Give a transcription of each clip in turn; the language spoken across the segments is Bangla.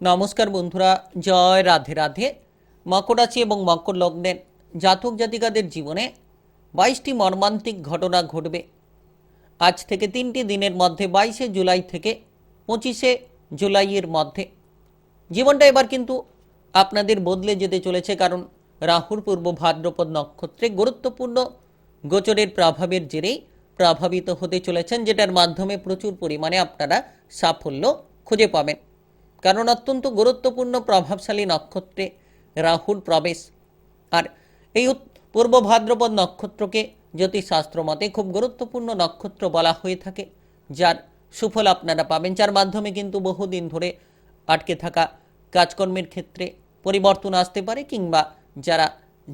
নমস্কার বন্ধুরা, জয় রাধে রাধে। মকর রাশি এবং মকর লগ্নের জাতক জাতিকাদের জীবনে বাইশটি মর্মান্তিক ঘটনা ঘটবে। আজ থেকে তিনটি দিনের মধ্যে, বাইশে জুলাই থেকে পঁচিশে জুলাইয়ের মধ্যে। জীবনটা এবার কিন্তু আপনাদের বদলে যেতে চলেছে, কারণ রাহুর পূর্ব ভাদ্রপদ নক্ষত্রে গুরুত্বপূর্ণ গোচরের প্রভাবের জেরেই প্রভাবিত হতে চলেছেন, যেটার মাধ্যমে প্রচুর পরিমাণে আপনারা সাফল্য খুঁজে পাবেন। কারণ অত্যন্ত গুরুত্বপূর্ণ প্রভাবশালী নক্ষত্রে রাহুর প্রবেশ। আর এই পূর্ব ভাদ্রপদ নক্ষত্রকে জ্যোতিষশাস্ত্র মতে খুব গুরুত্বপূর্ণ নক্ষত্র বলা হয়ে থাকে, যার সুফল আপনারা পাবেন। যার মাধ্যমে কিন্তু বহুদিন ধরে আটকে থাকা কাজকর্মের ক্ষেত্রে পরিবর্তন আসতে পারে, কিংবা যারা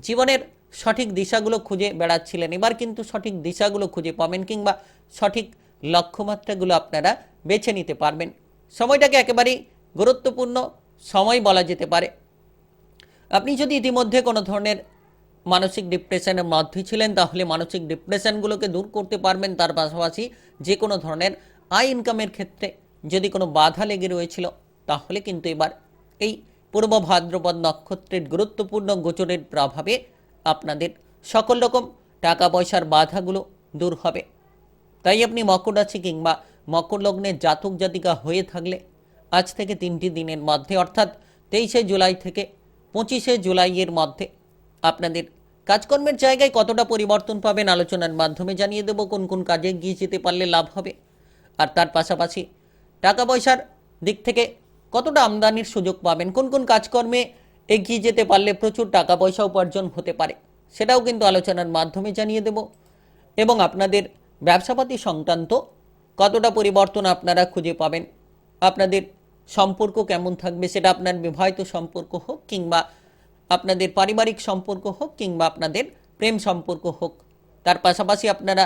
জীবনের সঠিক দিশাগুলো খুঁজে বেড়াচ্ছিলেন, এবার কিন্তু সঠিক দিশাগুলো খুঁজে পাবেন, কিংবা সঠিক লক্ষ্যমাত্রাগুলো আপনারা বেছে নিতে পারবেন। সময়টাকে একেবারেই গুরুত্বপূর্ণ সময় বলা যেতে পারে। আপনি যদি ইতিমধ্যে কোনো ধরনের মানসিক ডিপ্রেশনের মধ্যে ছিলেন, তাহলে মানসিক ডিপ্রেশনগুলোকে দূর করতে পারবেন। তার পাশাপাশি যে কোনো ধরনের আয় ইনকামের ক্ষেত্রে যদি কোনো বাধা লেগে রয়েছিল, তাহলে কিন্তু এবার এই পূর্ব ভাদ্রপদ নক্ষত্রের গুরুত্বপূর্ণ গোচরের প্রভাবে আপনাদের সকল রকম টাকা পয়সার বাধাগুলো দূর হবে। তাই আপনি মকর রাশি কিংবা মকর লগ্নের জাতক জাতিকা হয়ে থাকলে আজ থেকে তিনটি দিনের মধ্যে, অর্থাৎ তেইশে জুলাই থেকে পঁচিশে জুলাইয়ের মধ্যে। আপনাদের কাজকর্মের জায়গায় কতটা পরিবর্তন পাবেন আলোচনার মাধ্যমে জানিয়ে দেব কোন কোন কাজে গিয়ে যেতে পারলে লাভ হবে। আর তার পাশাপাশি টাকা পয়সার দিক থেকে কতটা আমদানির সুযোগ পাবেন, কোন কোন কাজকর্মে এগিয়ে যেতে পারলে প্রচুর টাকা পয়সা উপার্জন হতে পারে, সেটাও কিন্তু আলোচনার মাধ্যমে জানিয়ে দেব। এবং আপনাদের ব্যবসাপাতি সংক্রান্ত কতটা পরিবর্তন আপনারা খুঁজে পাবেন, আপনাদের সম্পর্ক কেমন থাকবে সেটা আপনার বিবাহিত সম্পর্ক হোক কিংবা আপনাদের পারিবারিক সম্পর্ক হোক কিংবা আপনাদের প্রেম সম্পর্ক হোক, তার পাশাপাশি আপনারা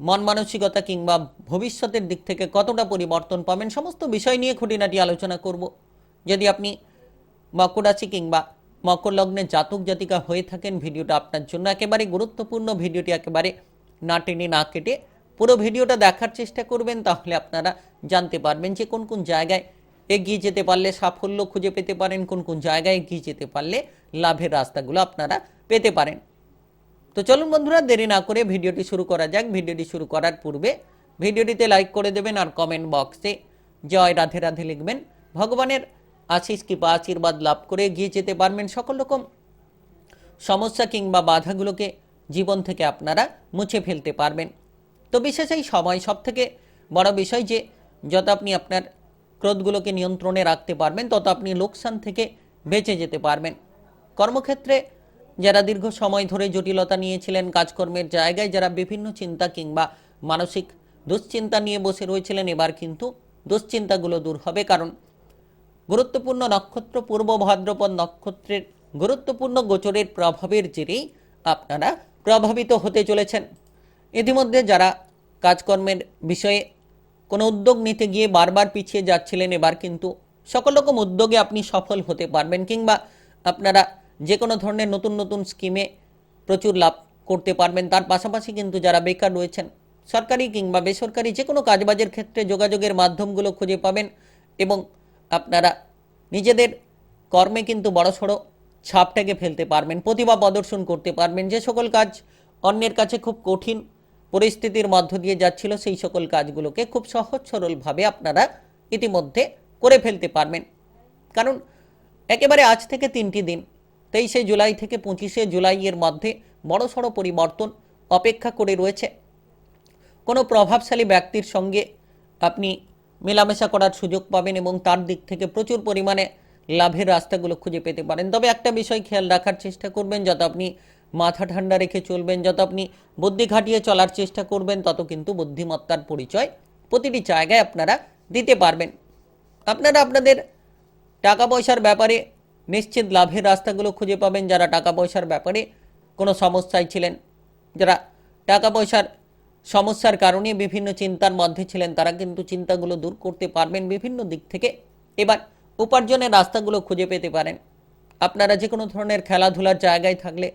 মন মানসিকতা কিংবা ভবিষ্যতের দিক থেকে কতটা পরিবর্তন পাবেন সমস্ত বিষয় নিয়ে খুঁটিনাটি আলোচনা করব। যদি আপনি মকর রাশি কিংবা মকর লগ্নের জাতক জাতিকা হয়ে থাকেন, ভিডিওটা আপনার জন্য একেবারে গুরুত্বপূর্ণ, ভিডিওটি একেবারে না টেনে না কেটে পুরো ভিডিওটা দেখার চেষ্টা করবেন, তাহলে আপনারা জানতে পারবেন যে কোন কোন জায়গায় এগিয়ে যেতে পারলে সাফল্য খুঁজে পেতে পারেন, কোন কোন জায়গায় এগিয়ে যেতে পারলে লাভের রাস্তাগুলো আপনারা পেতে পারেন। তো চলুন বন্ধুরা, দেরি না করে ভিডিওটি শুরু করা যাক। ভিডিওটি শুরু করার পূর্বে ভিডিওটিতে লাইক করে দেবেন আর কমেন্ট বক্সে জয় রাধে রাধে লিখবেন। ভগবানের আশিস কৃপা, আশীর্বাদ লাভ করে এগিয়ে যেতে পারবেন সকল রকম সমস্যা কিংবা বাধাগুলোকে জীবন থেকে আপনারা মুছে ফেলতে পারবেন। তো বিশেষ এই সময় সব থেকে বড় বিষয় যে, যত আপনি আপনার ক্রোধগুলোকে নিয়ন্ত্রণে রাখতে পারবেন, তত আপনি লোকসান থেকে বেঁচে যেতে পারবেন। কর্মক্ষেত্রে যারা দীর্ঘ সময় ধরে জটিলতা নিয়েছিলেন, কাজকর্মের জায়গায় যারা বিভিন্ন চিন্তা কিংবা মানসিক দুশ্চিন্তা নিয়ে বসে রয়েছিলেন, এবার কিন্তু দুশ্চিন্তাগুলো দূর হবে। কারণ গুরুত্বপূর্ণ নক্ষত্র পূর্ব ভাদ্রপদ নক্ষত্রের গুরুত্বপূর্ণ গোচরের প্রভাবের জেরেই আপনারা প্রভাবিত হতে চলেছেন। ইতিমধ্যে যারা কাজকর্মের বিষয়ে কোনো উদ্যোগ নিতে গিয়ে বারবার পিছিয়ে যাচ্ছিলেন এবার কিন্তু সকল রকম উদ্যোগে আপনি সফল হতে পারবেন কিংবা আপনারা যে কোনো ধরনের নতুন নতুন স্কিমে প্রচুর লাভ করতে পারবেন। তার পাশাপাশি কিন্তু যারা বেকার রয়েছেন, সরকারি কিংবা বেসরকারি যে কোনো কাজবাজের ক্ষেত্রে যোগাযোগের মাধ্যমগুলো খুঁজে পাবেন এবং আপনারা নিজেদের কর্মে কিন্তু বড়সড় ছাপটাকে ফেলতে পারবেন, প্রতিভা প্রদর্শন করতে পারবেন। যে সকল কাজ অন্যের কাছে খুব কঠিন পরিস্থিতির মধ্য দিয়ে যাচ্ছিল, সেই সকল কাজগুলোকে খুব সহজ সরলভাবে আপনারা ইতিমধ্যে করে ফেলতে পারবেন। কারণ একেবারে আজ থেকে তিনটি দিন, তেইশে জুলাই থেকে পঁচিশে জুলাইয়ের মধ্যে বড়সড় পরিবর্তন অপেক্ষা করে রয়েছে। কোনো প্রভাবশালী ব্যক্তির সঙ্গে আপনি মেলামেশা করার সুযোগ পাবেন এবং তার দিক থেকে প্রচুর পরিমাণে লাভের রাস্তাগুলো খুঁজে পেতে পারেন। তবে একটা বিষয় খেয়াল রাখার চেষ্টা করবেন, যত আপনি মাথা ঠান্ডা রেখে চলবেন, যত আপনি বুদ্ধি খাটিয়ে চলার চেষ্টা করবেন, তত কিন্তু বুদ্ধিমত্তার পরিচয় প্রতিটি জায়গায় আপনারা দিতে পারবেন। আপনারা আপনাদের টাকা পয়সার ব্যাপারে নিশ্চিত লাভের রাস্তাগুলো খুঁজে পাবেন। যারা টাকা পয়সার ব্যাপারে কোনো সমস্যায় ছিলেন, যারা টাকা পয়সার সমস্যার কারণে বিভিন্ন চিন্তার মধ্যে ছিলেন, তারা কিন্তু চিন্তাগুলো দূর করতে পারবেন বিভিন্ন দিক থেকে। এবার উপার্জনের রাস্তাগুলো খুঁজে পেতে পারেন। আপনারা যে কোনো ধরনের খেলাধুলার জায়গায় থাকলে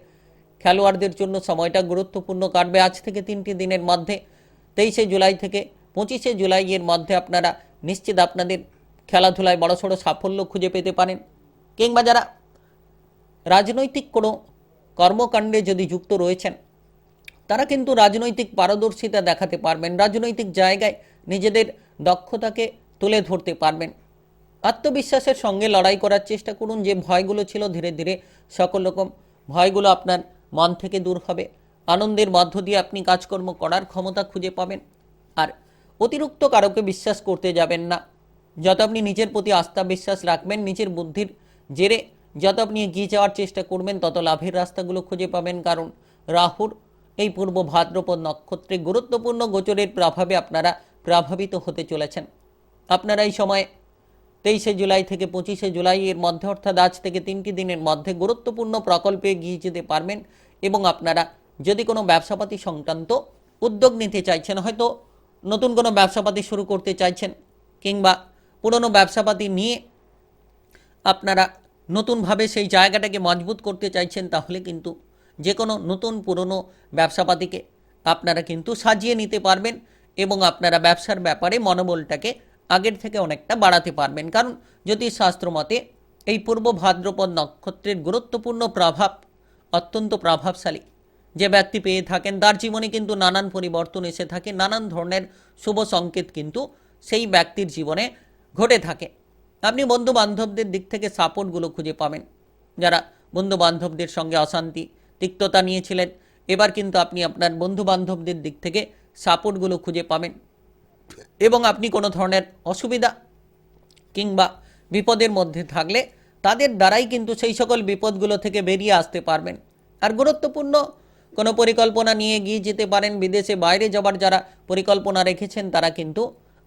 খেলোয়াড়দের জন্য সময়টা গুরুত্বপূর্ণ কাটবে আজ থেকে তিনটি দিনের মধ্যে। তেইশে জুলাই থেকে পঁচিশে জুলাইয়ের মধ্যে আপনারা নিশ্চিত আপনাদের খেলাধুলায় বড়সড় সাফল্য খুঁজে পেতে পারেন। কিংবা যারা রাজনৈতিক কোনো কর্মকাণ্ডে যদি যুক্ত রয়েছেন, তারা কিন্তু রাজনৈতিক পারদর্শিতা দেখাতে পারবেন, রাজনৈতিক জায়গায় নিজেদের দক্ষতাকে তুলে ধরতে পারবেন। আত্মবিশ্বাসের সঙ্গে লড়াই করার চেষ্টা করুন, যে ভয়গুলো ছিল ধীরে ধীরে সকল রকম ভয়গুলো আপনার মন থেকে দূর হবে। আনন্দের মধ্য দিয়ে আপনি কাজকর্ম করার ক্ষমতা খুঁজে পাবেন। আর অতিরিক্ত কারোকে বিশ্বাস করতে যাবেন না। যত আপনি নিজের প্রতি আস্থা বিশ্বাস রাখবেন, নিজের বুদ্ধির জেরে যত আপনি এগিয়ে যাওয়ার চেষ্টা করবেন, তত লাভের রাস্তাগুলো খুঁজে পাবেন। কারণ রাহুর এই পূর্ব ভাদ্রপদ নক্ষত্রে গুরুত্বপূর্ণ গোচরের প্রভাবে আপনারা প্রভাবিত হতে চলেছেন। আপনারা এই সময় তেইশে জুলাই থেকে পঁচিশে জুলাই এর মধ্যে, অর্থাৎ আজ থেকে তিনটি দিনের মধ্যে গুরুত্বপূর্ণ প্রকল্পে এগিয়ে যেতে পারবেন। এবং আপনারা যদি কোনো ব্যবসাপাতি সংক্রান্ত উদ্যোগ নিতে চাইছেন, হয়তো নতুন কোনো ব্যবসাপাতি শুরু করতে চাইছেন কিংবা পুরনো ব্যবসাপাতি নিয়ে আপনারা নতুনভাবে সেই জায়গাটাকে মজবুত করতে চাইছেন, তাহলে কিন্তু যে কোনো নতুন পুরনো ব্যবসাপাতিকে আপনারা কিন্তু সাজিয়ে নিতে পারবেন এবং আপনারা ব্যবসার ব্যাপারে মনোবলটাকে আগের থেকে অনেকটা বাড়াতে পারবেন। কারণ জ্যোতিষশাস্ত্র মতে এই পূর্ব ভাদ্রপদ নক্ষত্রের গুরুত্বপূর্ণ প্রভাব অত্যন্ত প্রভাবশালী। যে ব্যক্তি পেয়ে থাকেন, তার জীবনে কিন্তু নানান পরিবর্তন এসে থাকে, নানান ধরনের শুভ সংকেত কিন্তু সেই ব্যক্তির জীবনে ঘটে থাকে। আপনি বন্ধু বান্ধবদের দিক থেকে সাপোর্টগুলো খুঁজে পাবেন। যারা বন্ধু বান্ধবদের সঙ্গে অশান্তি, তিক্ততা নিয়েছিলেন, এবার কিন্তু আপনি আপনার বন্ধু বান্ধবদের দিক থেকে সাপোর্টগুলো খুঁজে পাবেন। এবং আপনি কোনো ধরনের অসুবিধা কিংবা বিপদের মধ্যে থাকলে তাদের দ্বারাই কিন্তু সেই সকল বিপদগুলো থেকে বেরিয়ে আসতে পারবেন। আর গুরুত্বপূর্ণ কোনো পরিকল্পনা নিয়ে গিয়ে যেতে পারেন বিদেশে বাইরে যাবার যারা পরিকল্পনা রেখেছেন, তারা কিন্তু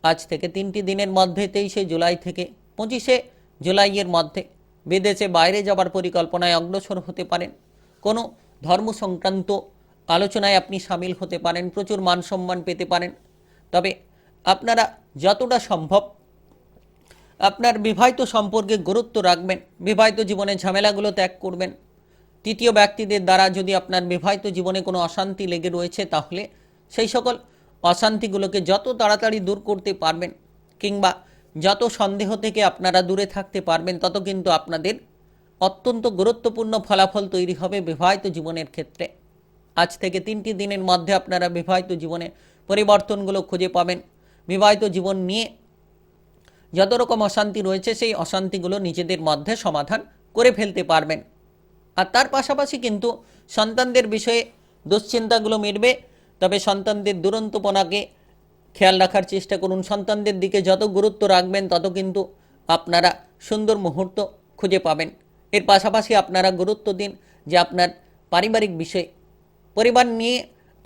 আজ থেকে তিনটি দিনের মধ্যে, তেইশে জুলাই থেকে পঁচিশে জুলাইয়ের মধ্যে বিদেশে বাইরে যাবার পরিকল্পনায় অগ্রসর হতে পারেন। কোনো ধর্ম সংক্রান্ত আলোচনায় আপনি সামিল হতে পারেন, প্রচুর মান সম্মান পেতে পারেন। তবে আপনারা যতটা সম্ভব আপনার বিবাহিত সম্পর্কে গুরুত্ব রাখবেন। বিবাহিত জীবনে ঝামেলাগুলো ত্যাগ করবেন। তৃতীয় ব্যক্তিদের দ্বারা যদি আপনার বিবাহিত জীবনে কোনো অশান্তি লেগে রয়েছে, তাহলে সেই সকল অশান্তিগুলোকে যত তাড়াতাড়ি দূর করতে পারবেন কিংবা যত সন্দেহ থেকে আপনারা দূরে থাকতে পারবেন, তত কিন্তু আপনাদের অত্যন্ত গুরুত্বপূর্ণ ফলাফল তৈরি হবে বিবাহিত জীবনের ক্ষেত্রে। আজ থেকে তিনটি দিনের মধ্যে আপনারা বিবাহিত জীবনে পরিবর্তনগুলো খুঁজে পাবেন। বিবাহিত জীবন নিয়ে যত রকম অশান্তি রয়েছে, সেই অশান্তিগুলো নিজেদের মধ্যে সমাধান করে ফেলতে পারবেন। আর তার পাশাপাশি কিন্তু সন্তানদের বিষয়ে দুশ্চিন্তাগুলো মিটবে। তবে সন্তানদের দুরন্তপনাকে খেয়াল রাখার চেষ্টা করুন। সন্তানদের দিকে যত গুরুত্ব রাখবেন, তত কিন্তু আপনারা সুন্দর মুহূর্ত খুঁজে পাবেন। এর পাশাপাশি আপনারা গুরুত্ব দিন যে আপনার পারিবারিক বিষয়ে। পরিবার নিয়ে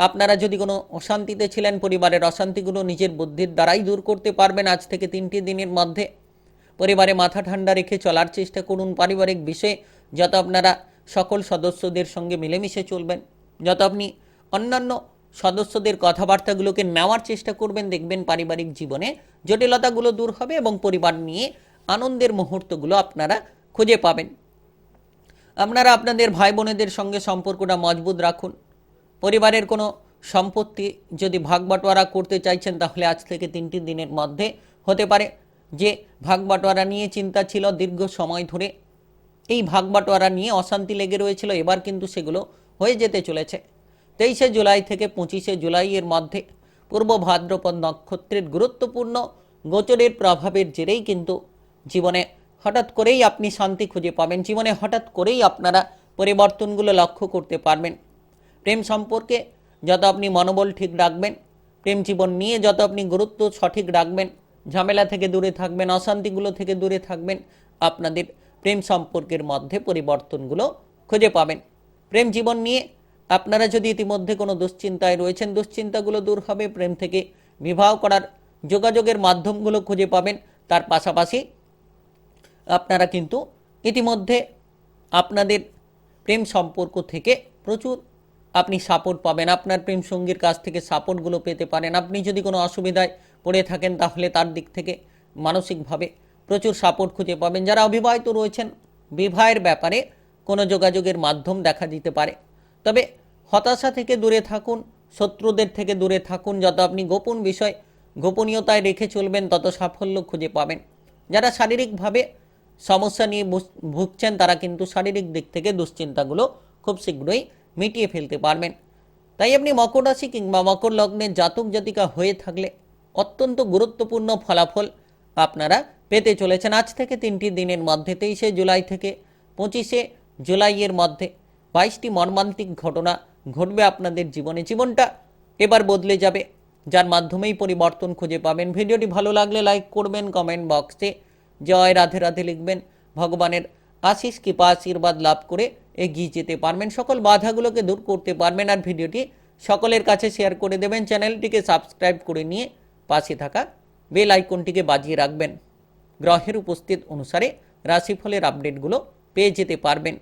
আপনারা যদি কোনো অশান্তিতে ছিলেন পরিবারের, অশান্তিগুলো নিজের বুদ্ধির দ্বারাই দূর করতে পারবেন আজ থেকে তিনটি দিনের মধ্যে। পরিবারে মাথা ঠান্ডা রেখে চলার চেষ্টা করুন পারিবারিক বিষয়ে, যত আপনারা সকল সদস্যদের সঙ্গে মিলেমিশে চলবেন, যত আপনি অন্যান্য সদস্যদের কথাবার্তাগুলোকে নেওয়ার চেষ্টা করবেন, দেখবেন পারিবারিক জীবনে জটিলতাগুলো দূর হবে এবং পরিবার নিয়ে আনন্দের মুহূর্তগুলো আপনারা খুঁজে পাবেন। আপনারা আপনাদের ভাই বোনেদের সঙ্গে সম্পর্কটা মজবুত রাখুন। পরিবারের কোনো সম্পত্তি যদি ভাগ বাটোয়ারা করতে চাইছেন, তাহলে আজ থেকে তিনটি দিনের মধ্যে হতে পারে। যে ভাগ বাটোয়ারা নিয়ে চিন্তা ছিল দীর্ঘ সময় ধরে, এই ভাগ বাটোয়ারা নিয়ে অশান্তি লেগে রয়েছিল, এবার কিন্তু সেগুলো হয়ে যেতে চলেছে। তেইশে জুলাই থেকে পঁচিশে জুলাইয়ের মধ্যে পূর্ব ভাদ্রপদ নক্ষত্রের গুরুত্বপূর্ণ গোচরের প্রভাবের জেরেই কিন্তু জীবনে হঠাৎ করেই আপনি শান্তি খুঁজে পাবেন। জীবনে হঠাৎ করেই আপনারা পরিবর্তনগুলো লক্ষ্য করতে পারবেন। প্রেম সম্পর্কে যত আপনি মনোবল ঠিক রাখবেন, প্রেম জীবন নিয়ে যত আপনি গুরুত্ব সঠিক রাখবেন, ঝামেলা থেকে দূরে থাকবেন, অশান্তিগুলো থেকে দূরে থাকবেন, আপনাদের প্রেম সম্পর্কের মধ্যে পরিবর্তনগুলো খুঁজে পাবেন। প্রেম জীবন নিয়ে আপনারা যদি ইতিমধ্যে কোনো দুশ্চিন্তায় রয়েছেন, দুশ্চিন্তাগুলো দূর হবে, প্রেম থেকে বিবাহ করার যোগাযোগের মাধ্যমগুলো খুঁজে পাবেন। তার পাশাপাশি আপনারা কিন্তু ইতিমধ্যে আপনাদের প্রেম সম্পর্ক থেকে প্রচুর আপনি সাপোর্ট পাবেন। আপনার প্রেম সঙ্গীর কাছ থেকে সাপোর্টগুলো পেতে পারেন। আপনি যদি কোনো অসুবিধায় পড়ে থাকেন, তাহলে তার দিক থেকে মানসিকভাবে প্রচুর সাপোর্ট খুঁজে পাবেন। যারা অবিবাহিত রয়েছেন, বিবাহের ব্যাপারে কোনো যোগাযোগের মাধ্যম দেখা দিতে পারে। তবে হতাশা থেকে দূরে থাকুন, শত্রুদের থেকে দূরে থাকুন। যত আপনি গোপন বিষয় গোপনীয়তায় রেখে চলবেন, তত সাফল্য খুঁজে পাবেন। যারা শারীরিকভাবে সমস্যা নিয়ে ভুগছেন, তারা কিন্তু শারীরিক দিক থেকে দুশ্চিন্তাগুলো খুব শীঘ্রই মিটিয়ে ফেলতে পারবেন। তাই আপনি মকর রাশি কিংবা মকর লগ্নের জাতক জাতিকা হয়ে থাকলে অত্যন্ত গুরুত্বপূর্ণ ফলাফল আপনারা পেতে চলেছেন আজ থেকে তিনটি দিনের মধ্যে, তেইশে জুলাই থেকে পঁচিশে জুলাইয়ের মধ্যে। বাইশটি মর্মান্তিক ঘটনা ঘটবে আপনাদের জীবনে। জীবনটা এবার বদলে যাবে। যার মাধ্যমেই পরিবর্তন খুঁজে পাবেন। ভিডিওটি ভালো লাগলে লাইক করবেন, কমেন্ট বক্সে জয় রাধে রাধে লিখবেন। ভগবানের আশিস কৃপা আশীর্বাদ লাভ করে এগিয়ে যেতে পারবেন। সকল বাধাগুলোকে দূর করতে পারবেন আর ভিডিওটি সকলের কাছে শেয়ার করে দেবেন। চ্যানেলটিকে সাবস্ক্রাইব করে নিয়ে পাশে থাকা বেল আইকনটিকে বাজিয়ে রাখবেন। গ্রহের উপস্থিত অনুসারে রাশিফলের আপডেটগুলো পেয়ে যেতে পারবেন।